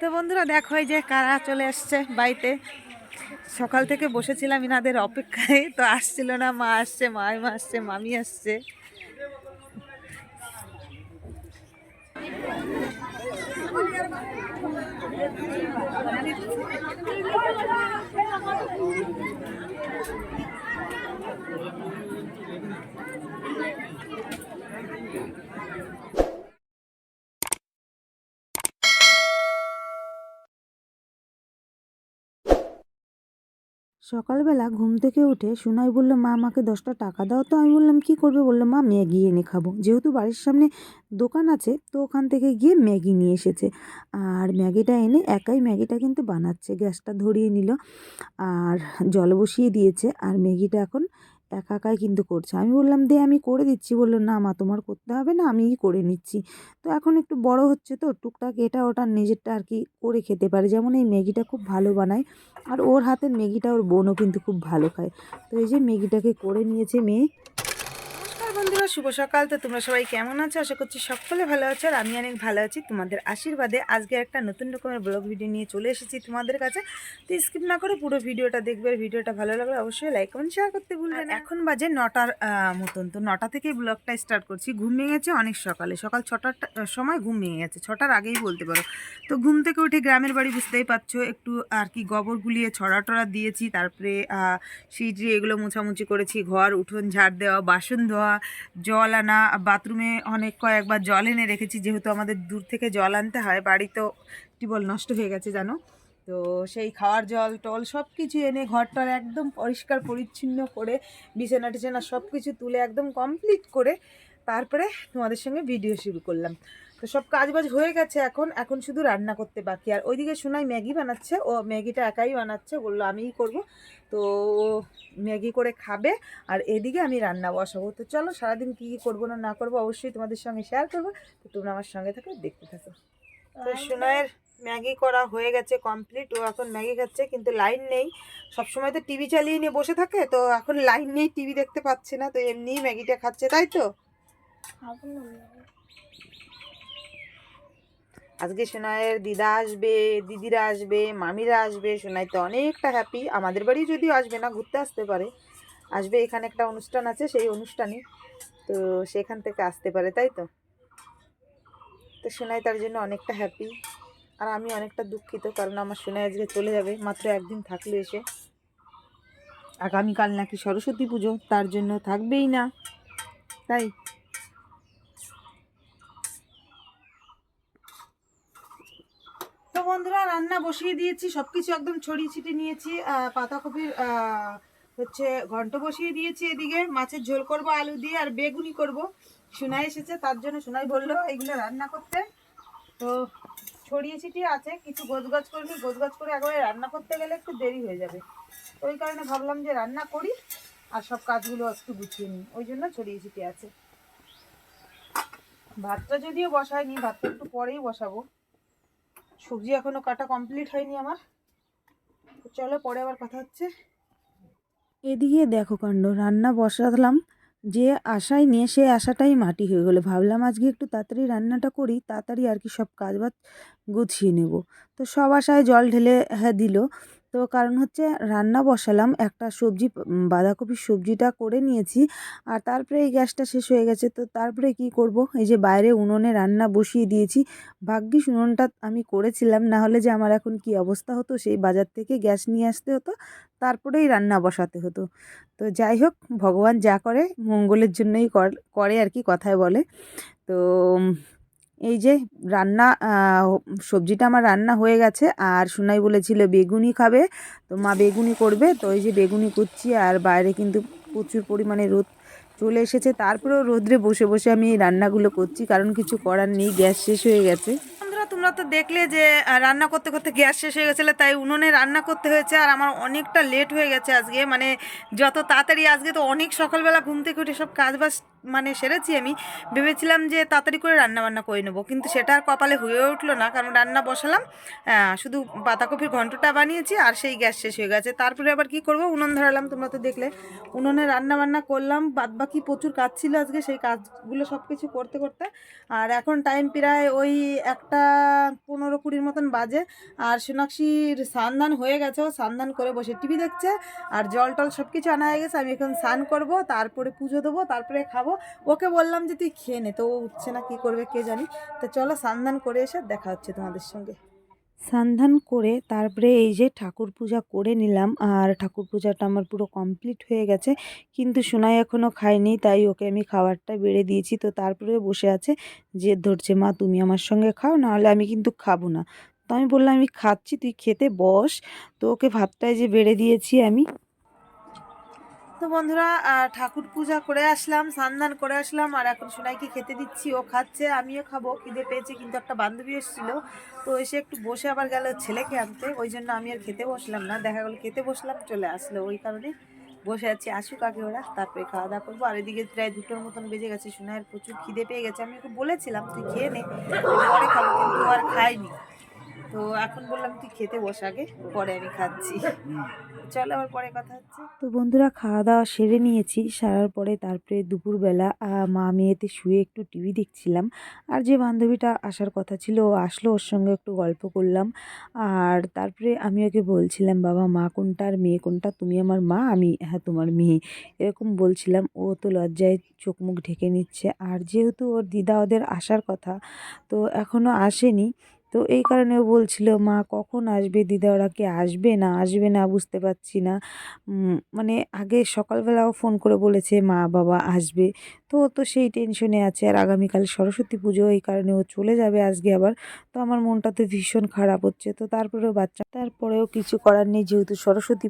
তো বন্ধুরা দেখো যে কারা চলে আসছে বাড়িতে। সকাল থেকে বসেছিলাম ইনাদের অপেক্ষায়, তো আসছিল না, মা আসছে, মাইমা আসছে, মামি আসছে। সকালবেলা ঘুম থেকে উঠে সুনাই বলল, মা, আমাকে দশটা টাকা দাও। তো আমি বললাম, কি করবে? বলল, মা, ম্যাগি এনে খাব। যেহেতু বাড়ির সামনে দোকান আছে, তো ওখান থেকে গিয়ে ম্যাগি নিয়ে এসেছে। আর ম্যাগিটা এনে একাই ম্যাগিটা কিন্তু বানাচ্ছে। গ্যাসটা ধরিয়ে নিল, আর জল বসিয়ে দিয়েছে। আর ম্যাগিটা এখন একা একাই কিন্তু করছে। আমি বললাম, দে, আমি করে দিচ্ছি। বলল, না মা, তোমার করতে হবে না, আমিই করে নিচ্ছি। তো এখন একটু বড় হচ্ছে তো, টুকটাক এটা ওটা নিজেরটা আর কি করে খেতে পারে। যেমন এই ম্যাগিটা খুব ভালো বানায়, আর ওর হাতের ম্যাগিটা ওর বোনও কিন্তু খুব ভালো খায়। তো এই যে ম্যাগিটাকে করে নিয়েছে মেয়ে বন্ধুরা শুভ সকাল। তো তোমরা সবাই কেমন আছো? আশা করছি সকলে ভালো আছো আর আমি অনেক ভালো আছি। তোমাদের আশীর্বাদে আজকে একটা নতুন রকমের ব্লগ ভিডিও নিয়ে চলে এসেছি তোমাদের কাছে। তো স্কিপ না করে পুরো ভিডিওটা দেখবে আর ভিডিওটা ভালো লাগলে অবশ্যই লাইক কমেন্ট শেয়ার করতে ভুলবে না। এখন বাজে নটার মতন। তো নটা থেকেই ব্লগটা স্টার্ট করছি। ঘুম ভেঙে গেছে অনেক সকালে। সকাল ছটার সময় ঘুম ভেঙে গেছে ছটার আগেই বলতে পারো। তো ঘুম থেকে উঠে গ্রামের বাড়ি বুঝতেই পারছ একটু আর কি গোবর গুলিয়ে ছড়া টড়া দিয়েছি। তারপরে সিঁড়ি এগুলো মোছামুছি করেছি ঘর উঠোন ঝাড় দেওয়া বাসন ধোয়া জল আনা, বাথরুমে অনেক কয়েকবার জল এনে রেখেছি, যেহেতু আমাদের দূর থেকে জল আনতে হয়, বাড়ি তো টিউবওয়েল নষ্ট হয়ে গেছে জানো? তো সেই খাওয়ার জল, টল সব কিছু এনে ঘরটার একদম পরিষ্কার, পরিচ্ছন্ন করে বিছানা টিছানা সব কিছু তুলে একদম কমপ্লিট করে তারপরে তোমাদের সঙ্গে ভিডিও শুরু করলাম। তো সব কাজ বাজ হয়ে গেছে এখন এখন শুধু রান্না করতে বাকি। আর ওইদিকে শোনাই ম্যাগি বানাচ্ছে ও ম্যাগিটা একাই বানাচ্ছে বলল আমিই করব। তো ও ম্যাগি করে খাবে আর এদিকে আমি রান্না বসাবো। তো চলো সারাদিন কী কী করব না না করব অবশ্যই তোমাদের সঙ্গে শেয়ার করব। তো তোমরা আমার সঙ্গে থাকো দেখতে থাকো। তো সোনায়ের ম্যাগি করা হয়ে গেছে কমপ্লিট ও এখন ম্যাগি খাচ্ছে কিন্তু লাইন নেই। সবসময় তো টিভি চালিয়ে নিয়ে বসে থাকে তো এখন লাইন নেই টিভি দেখতে পাচ্ছে না তো এমনিই ম্যাগিটা খাচ্ছে তাই তো? আজকে সোনাইয়ের দিদা আসবে, দিদিরা আসবে, মামিরা আসবে, সোনাই তো অনেকটা হ্যাপি আমাদের বাড়ি যদিও আসবে না, ঘুরতে আসতে পারে। আসবে, এখানে একটা অনুষ্ঠান আছে, সেই অনুষ্ঠানে। তো সেখান থেকে আসতে পারে, তাই তো? তো সোনাই তার জন্য অনেকটা হ্যাপি আর আমি অনেকটা দুঃখিত, কারণ আমার সোনাই আজকে চলে যাবে, মাত্র একদিন থাকলে এসে। আগামীকাল নাকি সরস্বতী পুজো, তার জন্য থাকবেই না। তাই তো বন্ধুরা, রান্না বসিয়ে দিয়েছি সব কিছু একদম ছড়িয়ে ছিটিয়ে নিয়েছি পাতাকপির হচ্ছে ঘন্ট বসিয়ে দিয়েছি এদিকে। মাছের ঝোল করব আলু দিয়ে আর বেগুনি করব। সোনাই এসেছে, তার জন্য সোনাই বলল এগুলো রান্না করতে। তো ছড়িয়ে ছিটিয়ে আছে, কিছু গোছগাছ করে নিই গোছগাছ করে একবারে রান্না করতে গেলে একটু দেরি হয়ে যাবে। ওই কারণে ভাবলাম যে রান্না করি, আর সব কাজগুলো একটু গুছিয়ে নিই, ওই জন্য ছড়িয়ে ছিটিয়ে আছে। ভাতটা যদিও বসায়নি, ভাতটা একটু পরেই বসাবো। সবজি এখনও কাটা কমপ্লিট হয়নি আমার। চলো পরে আবার কথা হচ্ছে। এদিকে দেখো কাণ্ড, রান্না বসালাম। যে আশায় নিয়ে, সে আশাটাই মাটি হয়ে গেলো। ভাবলাম আজকে একটু তাড়াতাড়ি রান্নাটা করি, তাড়াতাড়ি আর কি সব কাজ বাজ গুছিয়ে নেব। তো সব আশায় জল ঢেলে হ্যাঁ দিল। তো কারণ হচ্ছে রান্না বসালাম, একটা সবজি বাঁধাকপির সবজিটা করে নিয়েছি আর তারপরে এই গ্যাসটা শেষ হয়ে গেছে। তো তারপরে কি করব? এই যে বাইরে উনুনে রান্না বসিয়ে দিয়েছি। ভাগ্যিস উনুনটা আমি করেছিলাম, না হলে যে আমার এখন কি অবস্থা হতো? সেই বাজার থেকে গ্যাস নিয়ে আসতে হতো, তারপরেই রান্না বসাতে হতো। তো যাই হোক, ভগবান যা করে, মঙ্গলের জন্যই কর- আর কি কথায় বলে। তো এই যে রান্না সবজিটা আমার রান্না হয়ে গেছে। আর সোনাই বলেছিল বেগুনি খাবে। তো মা বেগুনি করবে। তো এই যে বেগুনি করছি, আর বাইরে কিন্তু প্রচুর পরিমাণে রোদ চলে এসেছে। তারপরেও রোদ্রে বসে বসে আমি এই রান্নাগুলো করছি, কারণ কিছু করার নেই, গ্যাস শেষ হয়ে গেছে। বন্ধুরা, তোমরা তো দেখলে যে রান্না করতে করতে গ্যাস শেষ হয়ে গেছিল, তাই উনুনে রান্না করতে হয়েছে আর আমার অনেকটা লেট হয়ে গেছে আজকে। মানে যত তাড়াতাড়ি আজকে তো অনেক সকালবেলা ঘুম থেকে উঠে সব কাজ বাজ মানে সেরেছি আমি। ভেবেছিলাম যে তাড়াতাড়ি করে রান্না বান্না করে নেব, কিন্তু সেটা আর কপালে হয়ে উঠল না, কারণ রান্না বসালাম শুধু বাঁধাকপির ঘন্টটা বানিয়েছি আর সেই গ্যাস শেষ হয়ে গেছে। তারপরে আবার কি করব? উনুন ধরালাম, তোমরা তো দেখলে। উনুনে রান্না বান্না করলাম বাদ বাকি প্রচুর কাজ ছিল আজকে, সেই কাজগুলো সব কিছু করতে করতে। আর এখন টাইম প্রায় ওই একটা পনেরো কুড়ির মতন বাজে। আর সোনাক্ষীর স্নান হয়ে গেছে, ও স্নান করে বসে টিভি দেখছে। আর জল টল সব কিছু আনা হয়ে গেছে, আমি এখন স্নান করব, তারপরে পুজো দেবো, তারপরে খাব। ওকে বললাম যে, তুই খেয়ে নে। তো ও উঠছে না, কি করবে কে জানি। তো চলো স্নান করে এসে দেখা হচ্ছে তোমাদের সঙ্গে। সন্ধান করে তারপরে এই যে ঠাকুর পূজা করে নিলাম। আর ঠাকুর পূজাটা আমার পুরো কমপ্লিট হয়ে গেছে। কিন্তু সোনাই এখনও খায়নি, তাই ওকে আমি খাবারটা বেড়ে দিয়েছি। তো তারপরে বসে আছে, যে ধরছে, মা, তুমি আমার সঙ্গে খাও, নাহলে আমি কিন্তু খাব না। তো আমি বললাম, আমি খাচ্ছি, তুই খেতে বস। তো ওকে ভাতটায় যে বেড়ে দিয়েছি আমি। তো বন্ধুরা ঠাকুর পূজা করে আসলাম, স্নান করে আসলাম, আর এখন সোনাইকে খেতে দিচ্ছি। ও খাচ্ছে, আমিও খাব। খিদে পেয়েছে, কিন্তু একটা বান্ধবী এসেছিল। তো এসে একটু বসে আবার গেল ছেলেকে আনতে। ওই জন্য আমি আর খেতে বসলাম না। দেখা গেলো খেতে বসলাম, চলে আসলো। ওই কারণে বসে আছি। আসুক আগে ওরা, তারপরে খাওয়া দাওয়া করব। আর এদিকে প্রায় দুটোর মতন বেজে গেছে। সোনাইয়ের প্রচুর খিদে পেয়ে গেছে। আমি ওকে বলেছিলাম, তুই খেয়ে নে। পরে খাব, কিন্তু আর খাইনি তো এখন বললাম, তুই খেতে বস আগে, পরে আমি খাচ্ছি। চলো, আবার পরে কথা হচ্ছে। তো বন্ধুরা খাওয়া দাওয়া সেরে নিয়েছি। সারার পরে তারপরে দুপুরবেলা মা মেয়েতে শুয়ে একটু টিভি দেখছিলাম। আর যে বান্ধবীটা আসার কথা ছিল, ও আসলো, ওর সঙ্গে একটু গল্প করলাম। আর তারপরে আমি ওকে বলছিলাম, বাবা, মা কোনটা আর মেয়ে কোনটা? তুমি আমার মা, আমি হ্যাঁ তোমার মেয়ে। এরকম বলছিলাম। ও তো লজ্জায় চোখ মুখ ঢেকে নিচ্ছে। আর যেহেতু ওর দিদা ওদের আসার কথা, তো এখনও আসেনি। তো এই কারণে ও বলছিল, মা, কখন আসবে? দিদা, ওরা কি আসবে না? আসবে না, বুঝতে পারছি না। মানে আগে সকালবেলাও ফোন করে বলেছে, মা, বাবা আসবে। তো তো সেই টেনশনে আছে। আর আগামীকাল সরস্বতী পুজো, এই কারণে ও চলে যাবে আজকে আবার। তো আমার মনটা তো ভীষণ খারাপ হচ্ছে। তো তারপরেও বাচ্চা, তারপরেও কিছু করার নেই যেহেতু সরস্বতী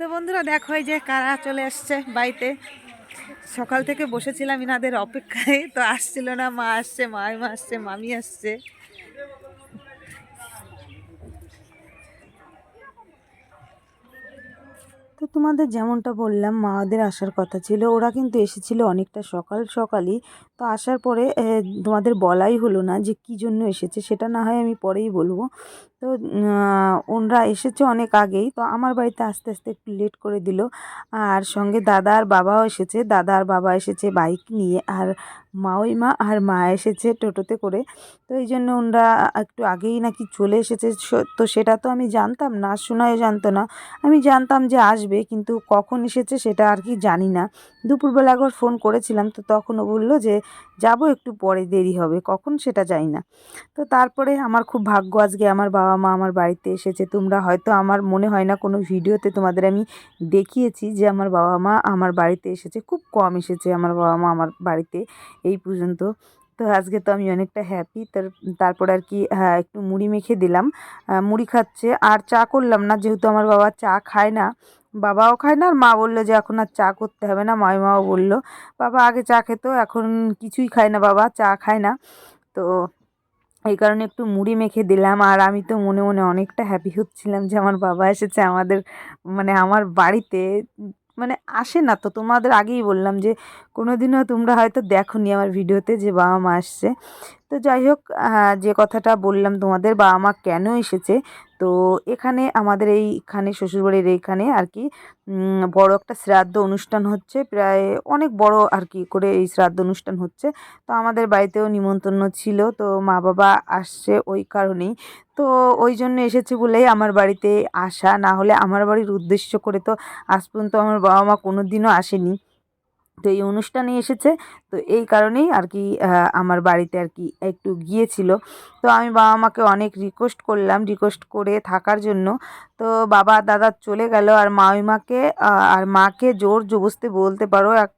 তো বন্ধুরা, দেখো যে কারা চলে আসছে বাড়িতে। সকাল থেকে বসেছিলাম ইনাদের অপেক্ষায়। তো আসছিল না, মা আসছে, মাইমা আসছে, মামি আসছে। তো তোমাদের যেমনটা বললাম, মাদের আসার কথা ছিল। ওরা কিন্তু এসেছিল অনেকটা সকাল সকালই। তো আসার পরে তোমাদের বলাই হলো না যে কী জন্য এসেছে, সেটা না হয় আমি পরেই বলব। তো ওনরা এসেছে অনেক আগেই। তো আমার বাড়িতে আস্তে আস্তে একটু লেট করে দিল। আর সঙ্গে দাদা আর বাবাও এসেছে। দাদা আর বাবা এসেছে বাইক নিয়ে, আর মাওই মা আর মা এসেছে টোটোতে করে। তো এই জন্য ওনরা একটু আগেই নাকি চলে এসেছে। তো সেটা তো আমি জানতাম না শোনায় জানতো না। আমি জানতাম যে আসবে, কিন্তু কখন এসেছে সেটা আর কি জানি না। দুপুরবেলা একবার ফোন করেছিলাম, তো তখন ও বলল যে, যাব একটু পরে, দেরি হবে। কখন সেটা যাই না। তো তারপরে আমার খুব ভাগ্য, আজকে আমার বাবা মা আমার বাড়িতে এসেছে। তোমরা হয়তো আমার মনে হয় না, কোনো ভিডিওতে তোমাদের আমি দেখিয়েছি যে আমার বাবা মা আমার বাড়িতে এসেছে। খুব কম এসেছে আমার বাবা মা আমার বাড়িতে এই পর্যন্ত। তো আজকে তো আমি অনেকটা হ্যাপি তার, তারপর আর কি হ্যাঁ একটু মুড়ি মেখে দিলাম। মুড়ি খাচ্ছে। আর চা করলাম না, যেহেতু আমার বাবা চা খায় না। বাবাও খায় না, আর মা বলল যে এখন আর চা করতে হবে না। মাও বলল, বাবা আগে চা খেত, এখন কিছুই খায় না বাবা, চা খায় না। তো এই কারণে একটু মুড়ি মেখে দিলাম। আর আমি তো মনে মনে অনেকটা হ্যাপি হচ্ছিলাম যে আমার বাবা এসেছে আমাদের মানে আমার বাড়িতে। মানে আসে না তো, তোমাদের আগেই বললাম যে কোনো দিনও তোমরা হয়তো দেখোনি আমার ভিডিওতে যে বাবা মা আসছে। তো যাই হোক যে কথাটা বললাম তোমাদের বাবা মা কেন এসেছে, তো এখানে আমাদের এইখানে, শ্বশুরবাড়ির এইখানে আর কি বড় একটা শ্রাদ্ধ অনুষ্ঠান হচ্ছে, প্রায় অনেক বড় আর কি করে এই শ্রাদ্ধ অনুষ্ঠান হচ্ছে। তো আমাদের বাড়িতেও নিমন্ত্রণ ছিল, তো মা বাবা আসছে ওই কারণেই। তো ওই জন্য এসেছে বলেই আমার বাড়িতে আসা, না হলে আমার বাড়ির উদ্দেশ্য করে তো আজ পর্যন্ত আমার বাবা মা কোনো দিনও আসেনি। তো এই অনুষ্ঠানে এসেছে। তো এই কারণেই আর কি আমার বাড়িতে আর কি একটু গিয়েছিল। তো আমি বাবা মাকে অনেক রিকোয়েস্ট করলাম রিকোয়েস্ট করে থাকার জন্য। তো বাবা, দাদা চলে গেল আর মামিমাকে আর মাকে জোর জবস্তি বলতে পারো, এক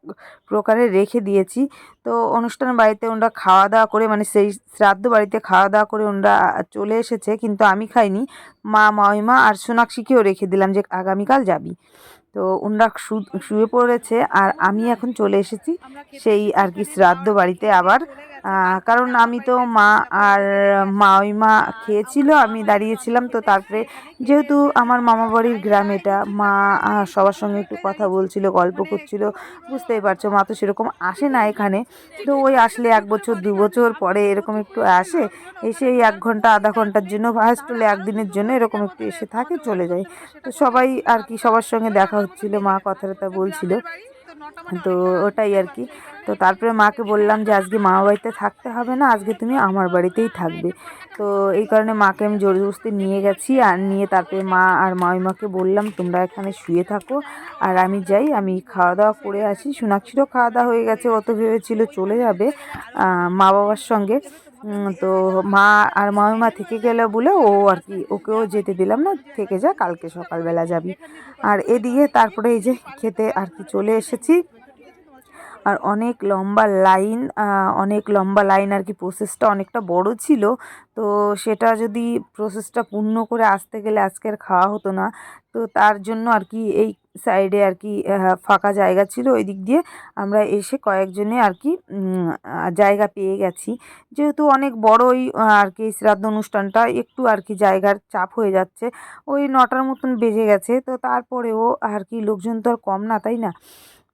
প্রকারে রেখে দিয়েছি। তো অনুষ্ঠান বাড়িতে ওনারা খাওয়া দাওয়া করে মানে সেই শ্রাদ্ধ বাড়িতে খাওয়া দাওয়া করে ওনারা চলে এসেছে, কিন্তু আমি খাইনি। মা, মামিমা আর সোনাক্ষীকেও রেখে দিলাম যে আগামীকাল যাবি। তো ওনারা শুয়ে পড়েছে আর আমি এখন চলে এসেছি সেই আর কি শ্রাদ্ধ বাড়িতে আবার। কারণ আমি তো মা আর মা ওই মা খেয়েছিল, আমি দাঁড়িয়েছিলাম তো তারপরে যেহেতু আমার মামা বাড়ির গ্রাম এটা, মা সবার সঙ্গে একটু কথা বলছিল, গল্প করছিল, বুঝতেই পারছ, মা তো সেরকম আসে না এখানে। তো ওই আসলে এক বছর, দু বছর পরে এরকম একটু আসে, এসে এই এক ঘণ্টা, আধা ঘণ্টার জন্য ফার্স্ট হলে একদিনের জন্য এরকম একটু এসে থাকে, চলে যায়। তো সবাই আর কি সবার সঙ্গে দেখা হচ্ছিল, মা কথা টথা বলছিল। তো ওটাই আর কি। তো তারপরে মাকে বললাম যে আজকে মামা বাড়িতে থাকতে হবে না আজকে তুমি আমার বাড়িতেই থাকবে। তো এই কারণে মাকে আমি জোর জবরদস্তি নিয়ে গেছি আর নিয়ে তারপরে মা আর মামিমাকে বললাম তোমরা এখানে শুয়ে থাকো আর আমি যাই আমি খাওয়া দাওয়া করে আসি। সোনাক্ষীরও খাওয়া দাওয়া হয়ে গেছে অত ভেবেছিল চলে যাবে মা বাবার সঙ্গে। তো মা আর মামিমা থেকে গেলে বলে ও আর কি ওকেও যেতে দিলাম না থেকে যা কালকে সকালবেলা যাবি। আর এদিকে তারপরে এই যে খেতে আর কি চলে এসেছি। আর অনেক লম্বা লাইন অনেক লম্বা লাইন আর কি প্রসেসটা অনেকটা বড় ছিল। তো সেটা যদি প্রসেসটা পূর্ণ করে আসতে গেলে আজকের খাওয়া হতো না। তো তার জন্য আর কি এই সাইডে আর কি ফাঁকা জায়গা ছিল। ওই দিক দিয়ে আমরা এসে কয়েকজনে আর কি জায়গা পেয়ে গেছি। যেহেতু অনেক বড়ই আর কি শ্রাদ্ধ অনুষ্ঠানটা, একটু আর কি জায়গার চাপ হয়ে যাচ্ছে। ওই নটার মতন বেজে গেছে, তো তারপরেও আর কি লোকজন তো আর কম না, তাই না?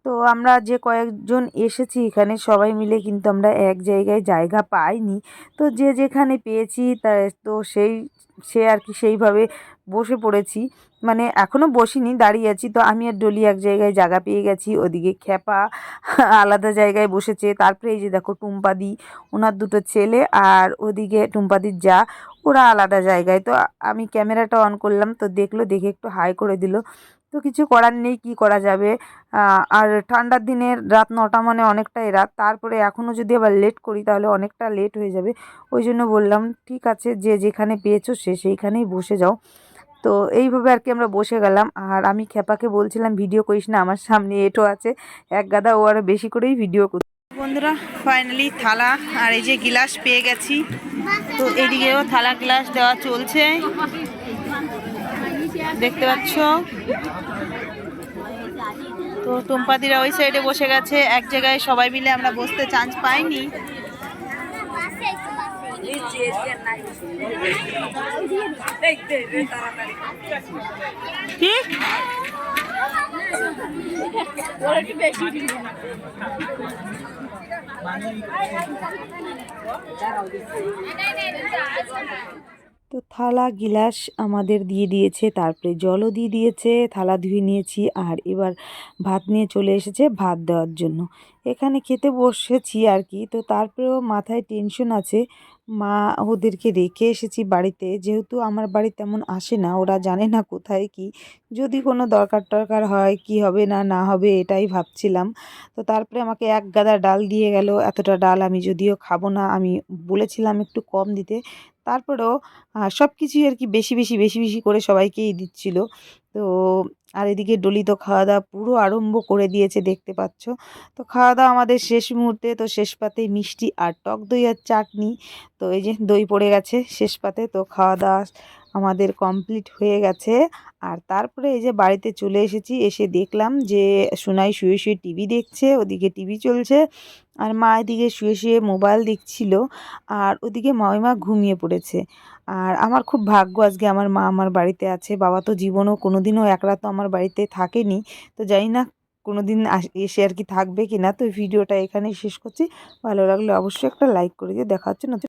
তো আমরা যে কয়েকজন এসেছি এখানে, সবাই মিলে কিন্তু আমরা এক জায়গায় জায়গা পাইনি। তো যে যেখানে পেয়েছি, তা তো সেই, সে আর কি সেইভাবে বসে পড়েছি। মানে এখনও বসিনি, দাঁড়িয়ে আছি। তো আমি আর ডলি এক জায়গায় জায়গা পেয়ে গেছি। ওদিকে খ্যাপা আলাদা জায়গায় বসেছে। তারপরে এই যে দেখো টুম্পাদি, ওনার দুটো ছেলে আর ওদিকে টুম্পাদির যা, ওরা আলাদা জায়গায়। তো আমি ক্যামেরাটা অন করলাম। তো দেখল, দেখে একটু হাই করে দিল। তো কিছু করার নেই, কি করা যাবে? আর ঠান্ডার দিনের রাত নটা মানে অনেকটাই রাত। তারপরে এখনও যদি আবার লেট করি তাহলে অনেকটা লেট হয়ে যাবে। ওই জন্য বললাম, ঠিক আছে, যে যেখানে পেয়েছ সে সেইখানেই বসে যাও। তো এইভাবে আর কি আমরা বসে গেলাম। আর আমি খেপাকে বলছিলাম, ভিডিও করিস না, আমার সামনে এটো আছে। এক গাদা ও আরও বেশি করেই ভিডিও করছে বন্ধুরা ফাইনালি থালা আর এই যে গিলাস পেয়ে গেছি। তো এদিকেও থালা গ্লাস দেওয়া চলছে। দেখতে পাচ্ছ? তো টুম্পাদিরা ওই সাইডে বসে গেছে। এক জায়গায় সবাই মিলে আমরা বসতে চান্স পাইনি। তো থালা গিলাস আমাদের দিয়ে দিয়েছে, তারপরে জলও দিয়ে দিয়েছে, থালা ধুয়ে নিয়েছি আর এবার ভাত নিয়ে চলে এসেছে ভাত দেওয়ার জন্য। এখানে খেতে বসেছি আর কি, তো তারপরেও মাথায় টেনশন আছে। মা ওদেরকে রেখে এসেছি বাড়িতে। যেহেতু আমার বাড়ি তেমন আসে না, ওরা জানে না কোথায় কি। যদি কোনো দরকার টরকার হয়, কি হবে না না হবে, এটাই ভাবছিলাম। তো তারপরে আমাকে এক গাদা ডাল দিয়ে গেল। এতটা ডাল আমি যদিও খাব না, আমি বলেছিলাম একটু কম দিতে। তারপরেও সব কিছুই আর কি বেশি বেশি বেশি বেশি করে সবাইকেই দিচ্ছিল। তো আর এদিকে ডলি তো খাওয়া দাওয়া পুরো আরম্ভ করে দিয়েছে, দেখতে পাচ্ছ। তো খাওয়া দাওয়া আমাদের শেষ মুহূর্তে, তো শেষ পাতে মিষ্টি আর টক দই আর চাটনি। তো এই যে দই পড়ে গেছে শেষ পাতে, তো খাওয়া দাওয়া আমাদের কমপ্লিট হয়ে গেছে। আর তারপরে এই যে বাড়িতে চলে এসেছি, এসে দেখলাম যে সোনাই শুয়ে শুয়ে টিভি দেখছে, ওদিকে টিভি চলছে, আর মা এদিকে শুয়ে শুয়ে মোবাইল দেখছিল, আর ওদিকে মামিমা ঘুমিয়ে পড়েছে। আর আমার খুব ভাগ্য আজকে আমার মা আমার বাড়িতে আছে, বাবা তো জীবনও কোনো দিনও এক রাত তো আমার বাড়িতে থাকেনি। তো জানি না কোনো দিন এসে আর কি থাকবে কি না তো ভিডিওটা এখানেই শেষ করছি। ভালো লাগলে অবশ্যই একটা লাইক করে দিয়ে দেখা হচ্ছে নতুন